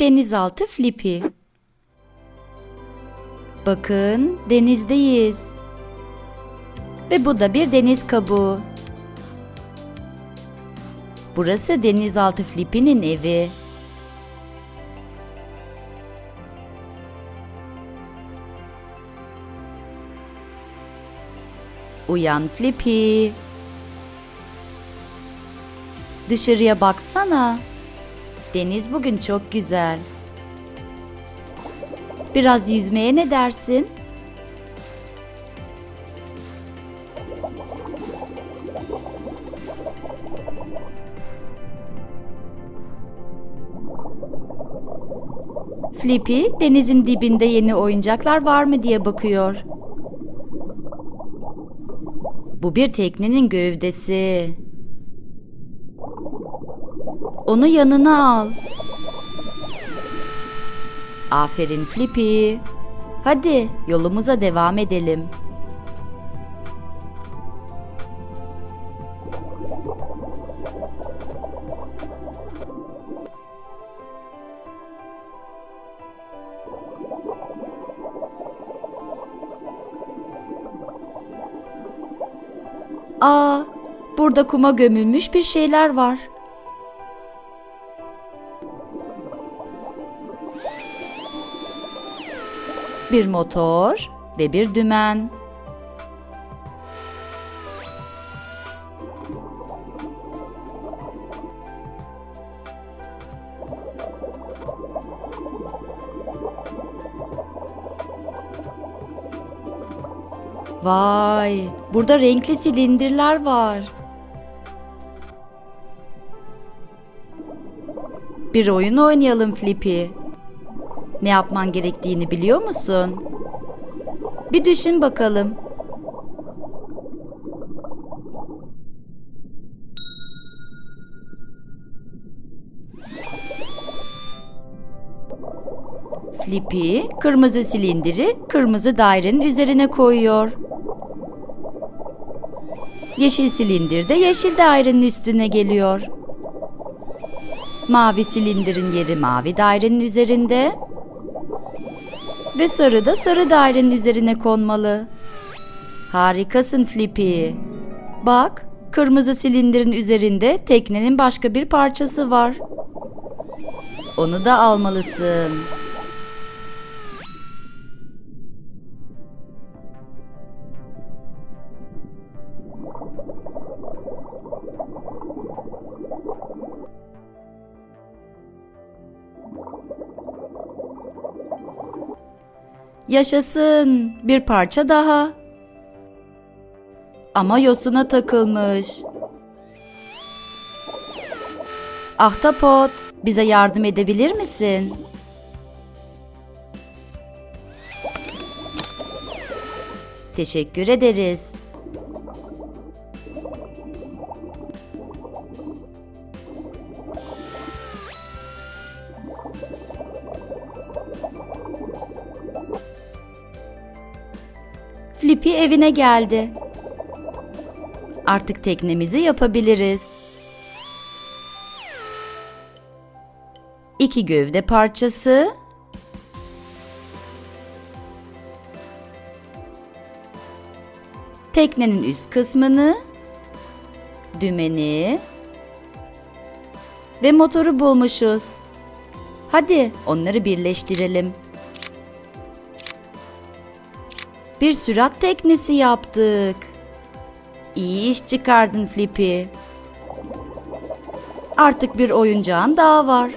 Denizaltı Flippy. Bakın denizdeyiz. Ve bu da bir deniz kabuğu. Burası denizaltı Flippy'nin evi. Uyan Flippy. Dışarıya baksana. Deniz bugün çok güzel. Biraz yüzmeye ne dersin? Flippy denizin dibinde yeni oyuncaklar var mı diye bakıyor. Bu bir teknenin gövdesi. Onu yanına al. Aferin Flippy. Hadi yolumuza devam edelim. Aa, burada kuma gömülmüş bir şeyler var. Bir motor ve bir dümen. Vay, burada renkli silindirler var. Bir oyun oynayalım Flippy. Ne yapman gerektiğini biliyor musun? Bir düşün bakalım. Flippy kırmızı silindiri kırmızı dairenin üzerine koyuyor. Yeşil silindir de yeşil dairenin üstüne geliyor. Mavi silindirin yeri mavi dairenin üzerinde. Ve sarı da sarı dairenin üzerine konmalı. Harikasın Flippy. Bak, kırmızı silindirin üzerinde teknenin başka bir parçası var. Onu da almalısın. Yaşasın bir parça daha. Ama yosuna takılmış. Ahtapot, bize yardım edebilir misin? Teşekkür ederiz. Flippy evine geldi. Artık teknemizi yapabiliriz. İki gövde parçası. Teknenin üst kısmını, dümeni ve motoru bulmuşuz. Hadi onları birleştirelim. Bir sürat teknesi yaptık. İyi iş çıkardın Flippy. Artık bir oyuncağın daha var.